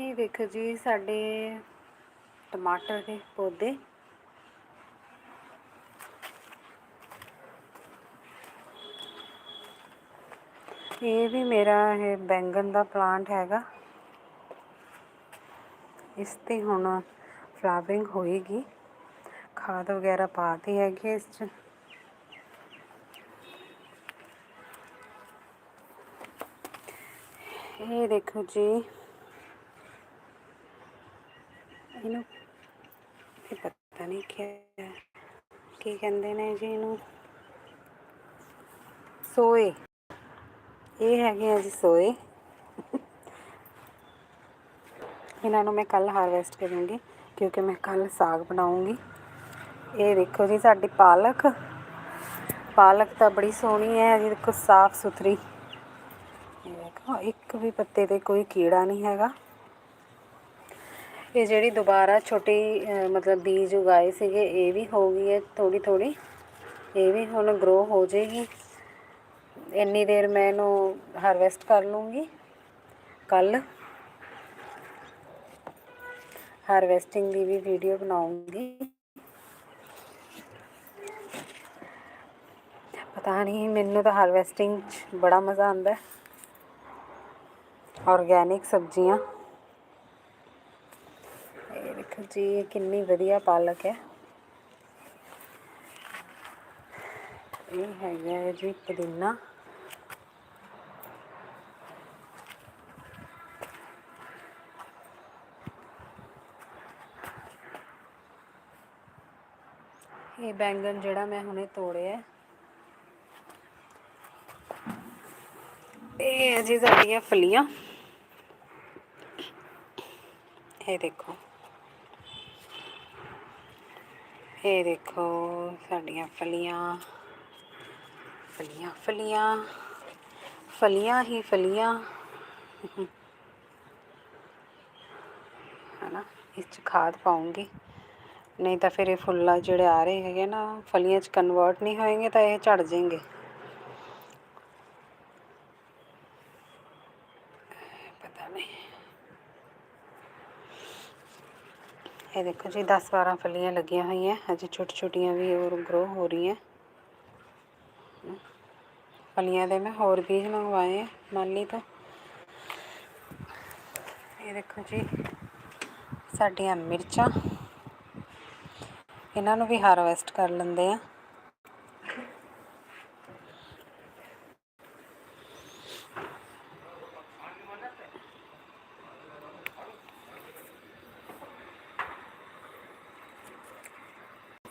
ਇਹ ਦੇਖੋ ਜੀ, ਸਾਡੇ ਟਮਾਟਰ ਦੇ ਪੌਦੇ। ਇਹ ਵੀ ਮੇਰਾ ਇਹ ਬੈਂਗਣ ਦਾ ਪਲਾਂਟ ਹੈਗਾ। ਇਸ ਤੇ ਹੁਣ ਫਲਾਵਰਿੰਗ ਹੋਏਗੀ। ਖਾਦ ਵਗੈਰਾ ਪਾਤੀ ਹੈਗੀ ਇਸ ਚ। ਇਹ ਦੇਖੋ ਜੀ ਇਹਨੂੰ ਇਹ ਪਤਾ ਨਹੀਂ ਕੀ ਕੀ ਕਹਿੰਦੇ ਨੇ ਜੀ ਇਹਨੂੰ? ਸੋਏ। ਇਹ ਹੈਗੇ ਆ ਜੀ ਸੋਏ। ਇਹਨਾਂ ਨੂੰ ਮੈਂ ਕੱਲ ਹਾਰਵੈਸਟ ਕਰੂੰਗੀ, ਕਿਉਂਕਿ ਮੈਂ ਕੱਲ ਸਾਗ ਬਣਾਉਂਗੀ। ਇਹ ਦੇਖੋ ਜੀ ਸਾਡੀ ਪਾਲਕ। ਪਾਲਕ ਤਾਂ ਬੜੀ ਸੋਹਣੀ ਹੈ ਜੀ ਦੇਖੋ ਸਾਫ਼ ਸੁਥਰੀ ਇਹ ਦੇਖੋ, ਇੱਕ ਵੀ ਪੱਤੇ ਤੇ ਕੋਈ ਕੀੜਾ ਨਹੀਂ ਹੈਗਾ। ਇਹ ਜਿਹੜੀ ਦੁਬਾਰਾ ਛੋਟੀ ਮਤਲਬ ਬੀਜ ਉਗਾਏ ਸੀਗੇ, ਇਹ ਵੀ ਹੋ ਗਈ ਹੈ ਥੋੜੀ ਥੋੜੀ ਇਹ ਵੀ ਹੁਣ ਗਰੋ ਹੋ ਜਾਏਗੀ। ਇੰਨੀ ਦੇਰ ਮੈਂ ਇਹਨੂੰ ਹਾਰਵੈਸਟ ਕਰ ਲੂੰਗੀ। ਕੱਲ ਹਾਰਵੈਸਟਿੰਗ ਦੀ ਵੀ ਵੀਡੀਓ ਬਣਾਉਂਗੀ। ਪਤਾ ਨਹੀਂ, ਮੈਨੂੰ ਤਾਂ ਹਾਰਵੈਸਟਿੰਗ 'ਚ ਬੜਾ ਮਜ਼ਾ ਆਉਂਦਾ ਹੈ। ਆਰਗੈਨਿਕ ਸਬਜ਼ੀਆਂ। ਜੀ, ਇਹ ਕਿੰਨੀ ਵਧੀਆ ਪਾਲਕ ਹੈ। ਇਹ ਹੈਗਾ ਹੈ ਜੀ ਪੁਦੀਨਾ। ਇਹ ਬੈਂਗਣ ਜਿਹੜਾ ਮੈਂ ਹੁਣੇ ਤੋੜਿਆ ਹੈ। ਇਹ ਹੈ ਜੀ ਸਾਡੀਆਂ ਫਲੀਆਂ। ਇਹ ਦੇਖੋ। ਇਹ ਦੇਖੋ ਸਾਡੀਆਂ ਫਲੀਆਂ ਫਲੀਆਂ ਫਲੀਆਂ ਫਲੀਆਂ ਹੀ ਫਲੀਆਂ। ਹਨਾ, ਇਸ ਚ ਖਾਦ ਪਾਉਂਗੀ। ਨਹੀਂ ਤਾਂ ਫਿਰ ਇਹ ਫੁੱਲਾਂ ਜਿਹੜੇ ਆ ਰਹੇ ਹੈਗੇ ਨਾ, ਫਲੀਆਂ ਚ ਕਨਵਰਟ ਨਹੀਂ ਹੋਏਗੇ ਤਾਂ ਇਹ ਝੜ ਜਾਣਗੇ ਪਤਾ ਨਹੀਂ ਇਹ ਦੇਖੋ ਜੀ 10 12 ਫਲੀਆਂ ਲੱਗੀਆਂ ਹੋਈਆਂ। ਅਜੇ ਛੋਟੀ ਛੋਟੀਆਂ ਵੀ ਹੋਰ ਗਰੋ ਹੋ ਰਹੀਆਂ। ਫਲੀਆਂ ਦੇ ਮੈਂ ਹੋਰ ਬੀਜ ਮੰਗਵਾਏ ਮਾਲੀ ਤੋਂ। ਇਹ ਦੇਖੋ ਜੀ, ਸਾਡੀਆਂ ਮਿਰਚਾਂ। ਇਹਨਾਂ ਨੂੰ ਵੀ ਹਾਰਵੈਸਟ ਕਰ ਲੈਂਦੇ ਆ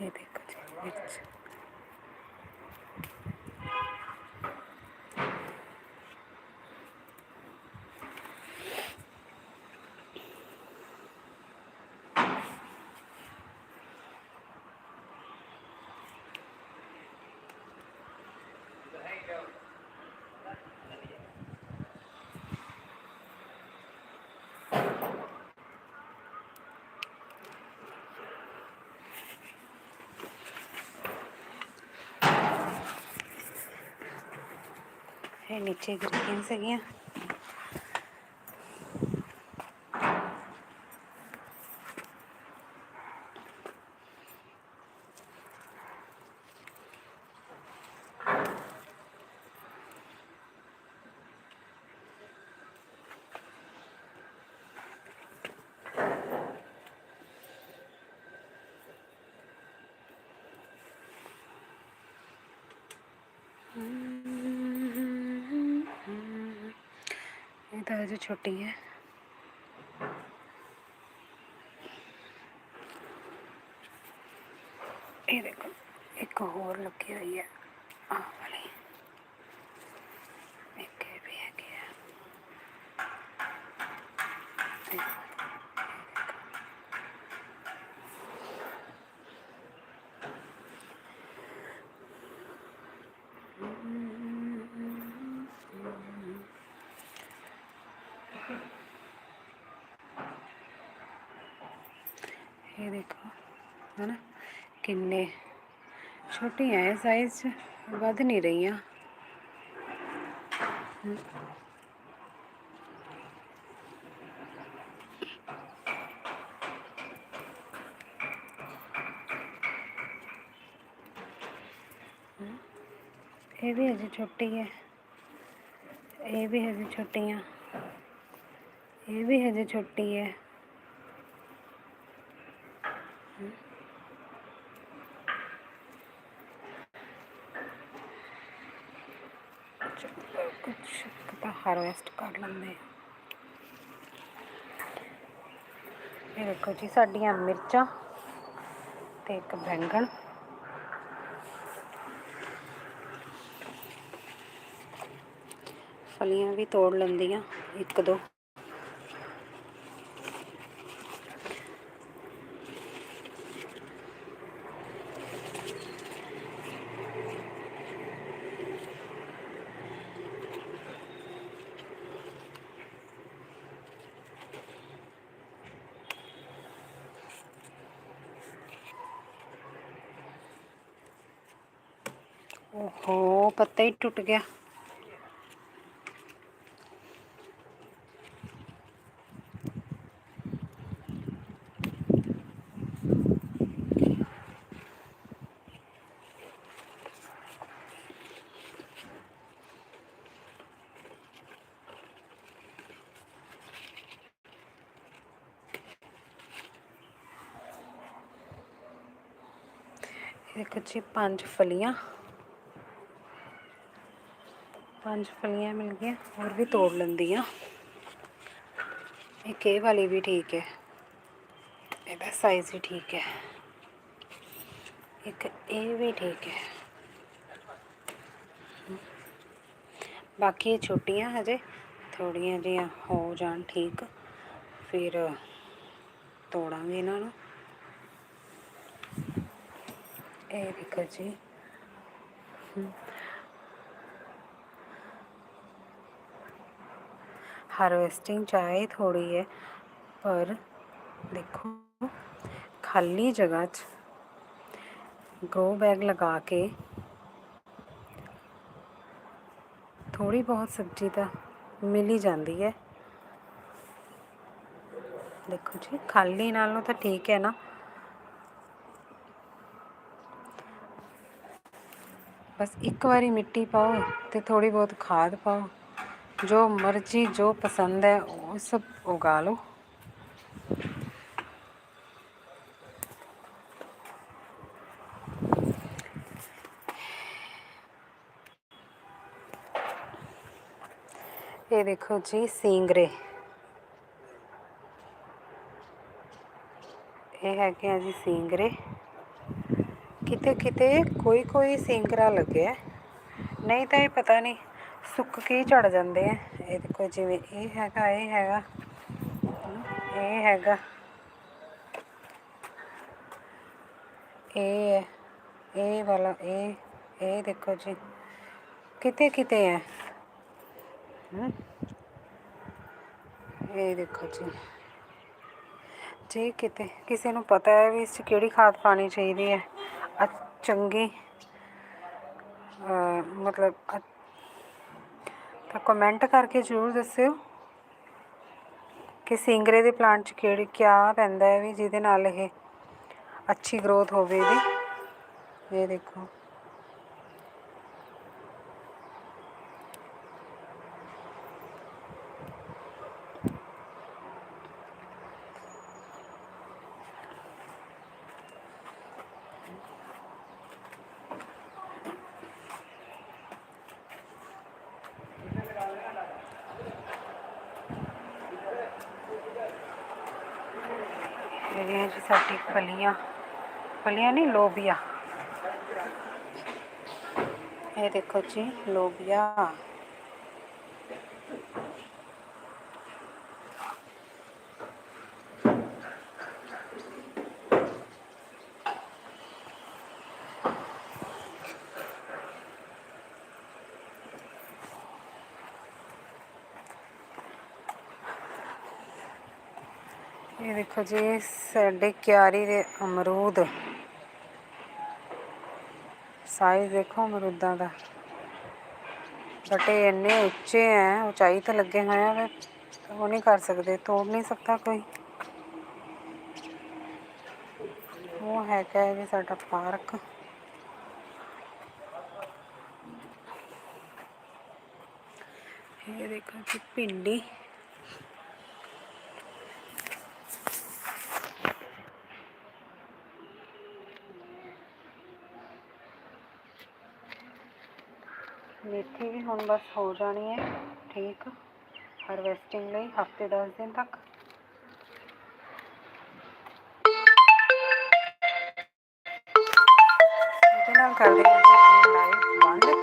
ਇਹ ਦੇਖੋ ਜੀ ਮਿਰਚ ਇਹ ਨੀਚੇ ਗਿਰ ਗਈਆਂ ਸੀਗੀਆਂ ਇਹ ਤਾਂ ਅਜੇ ਛੋਟੀ ਹੈ। ਇਹ ਦੇਖੋ ਇੱਕ ਹੋਰ ਲੱਗੀ ਹੋਈ ਹੈ। ਆਹ ये देखो, है ना? किन्ने? छोटी हैं साइज़ बद नहीं रही ये भी हजे छोटी है। ये भी हजे छोटी है। ये भी हजे छोटी है। ਕੁਛ ਤਾਂ ਹਾਰਵੈਸਟ ਕਰ ਲੈਂਦੇ ਹਾਂ ਇਹ ਦੇਖੋ ਜੀ ਸਾਡੀਆਂ ਮਿਰਚਾਂ ਤੇ ਇੱਕ ਬੈਂਗਣ ਫਲੀਆਂ ਵੀ ਤੋੜ ਲੈਂਦੀਆਂ, ਇੱਕ ਦੋ। ਓਹੋ ਪੱਤਾ ਹੀ ਟੁੱਟ ਗਿਆ। ਦੇਖੋ ਜੀ ਪੰਜ ਫਲੀਆਂ। ਪੰਜ ਫਲੀਆਂ ਮਿਲ ਗਈਆਂ, ਹੋਰ ਵੀ ਤੋੜ ਲੈਂਦੀ ਆ ਇੱਕ ਇਹ ਵਾਲੀ ਵੀ ਠੀਕ ਹੈ ਇਹਦਾ ਸਾਈਜ਼ ਵੀ ਠੀਕ ਹੈ। ਇੱਕ ਇਹ ਵੀ ਠੀਕ ਹੈ। ਬਾਕੀ ਇਹ ਛੋਟੀਆਂ ਹਜੇ, ਥੋੜੀਆਂ ਜਿਹੀਆਂ ਹੋ ਜਾਣ ਠੀਕ, ਫਿਰ ਤੋੜਾਂਗੇ ਇਹਨਾਂ ਨੂੰ। ਇਹ ਦੇਖੋ ਜੀ। ਹਾਰਵੈਸਟਿੰਗ ਚਾਹੇ ਥੋੜ੍ਹੀ ਹੈ, ਪਰ ਦੇਖੋ, ਖਾਲੀ ਜਗ੍ਹਾ 'ਚ ਗਰੋ ਬੈਗ ਲਗਾ ਕੇ ਥੋੜੀ ਬਹੁਤ ਸਬਜ਼ੀ ਤਾਂ ਮਿਲ ਹੀ ਜਾਂਦੀ ਹੈ। ਦੇਖੋ ਜੀ, ਖਾਲੀ ਨਾਲੋਂ ਤਾਂ ਠੀਕ ਹੈ ਨਾ। ਬਸ ਇੱਕ ਵਾਰੀ ਮਿੱਟੀ ਪਾਓ ਤੇ ਥੋੜੀ ਬਹੁਤ ਖਾਦ ਪਾਓ। ਜੋ ਮਰਜ਼ੀ, ਜੋ ਪਸੰਦ ਹੈ, ਉਹ ਸਭ ਉਗਾ ਲਓ। ਇਹ ਦੇਖੋ ਜੀ, ਸਿੰਗਰੇ। ਇਹ ਹੈਗੇ ਆ ਜੀ ਸਿੰਗਰੇ। ਕਿਤੇ ਕਿਤੇ ਕੋਈ ਕੋਈ ਸਿੰਗਰਾ ਲੱਗਿਆ। ਨਹੀਂ ਤਾਂ ਇਹ ਪਤਾ ਨਹੀਂ ਸੁੱਕ ਕੇ ਹੀ ਝੜ ਜਾਂਦੇ ਆ। ਇਹ ਦੇਖੋ ਜਿਵੇਂ ਇਹ ਹੈਗਾ ਇਹ ਹੈਗਾ ਇਹ ਹੈਗਾ। ਇਹ ਹੈ, ਇਹ ਵਾਲਾ, ਇਹ ਇਹ ਦੇਖੋ ਜੀ। ਕਿਤੇ ਕਿਤੇ ਹੈ। ਇਹ ਦੇਖੋ ਜੀ। ਜੇ ਕਿਤੇ, ਕਿਸੇ ਨੂੰ ਪਤਾ ਹੈ ਵੀ ਇਸ 'ਚ ਕਿਹੜੀ ਖਾਦ ਪਾਣੀ ਚਾਹੀਦੀ ਹੈ। ਚੰਗੀ ਮਤਲਬ ਤਾਂ ਕਮੈਂਟ ਕਰਕੇ ਜ਼ਰੂਰ ਦੱਸਿਓ ਕਿ ਸਿੰਗਰੇ ਦੇ ਪਲਾਂਟ 'ਚ ਕਿਹੜੀ ਕਿਆ ਪੈਂਦਾ ਹੈ ਵੀ ਜਿਹਦੇ ਨਾਲ ਇਹ ਅੱਛੀ ਗਰੋਥ ਹੋਵੇ ਇਹਦੀ। ਇਹ ਦੇਖੋ ਇਹ ਹੈ ਜੀ ਸਾਡੀ ਫਲੀਆਂ ਫਲੀਆਂ ਨਹੀਂ ਲੋਬੀਆ। ਇਹ ਦੇਖੋ ਜੀ ਲੋਬੀਆ। ਇਹ ਦੇਖੋ ਜੀ, ਸਾਡੇ ਕਿਆਰੀ ਦੇ ਅਮਰੂਦ। ਸਾਈਜ਼ ਦੇਖੋ ਅਮਰੂਦਾਂ ਦਾ। ਬਟੇ ਇੰਨੇ ਉੱਚੇ ਹੈ ਉਚਾਈ ਤੇ ਲੱਗੇ ਹੋਏ ਆ ਉਹ ਨਹੀਂ ਕਰ ਸਕਦੇ, ਤੋੜ ਨਹੀਂ ਸਕਦਾ ਕੋਈ। ਉਹ ਹੈਗਾ ਹੈ ਜੀ ਸਾਡਾ ਪਾਰਕ। ਇਹ ਦੇਖੋ ਜੀ, ਭਿੰਡੀ। ਮੇਥੀ ਵੀ ਹੁਣ ਬਸ ਹੋ ਜਾਣੀ ਹੈ, ਠੀਕ। ਹਾਰਵੈਸਟਿੰਗ ਲਈ ਹਫ਼ਤੇ 10 ਦਿਨ ਤੱਕ। ਇਹਦੇ ਕਰਦੇ ਹਾਂ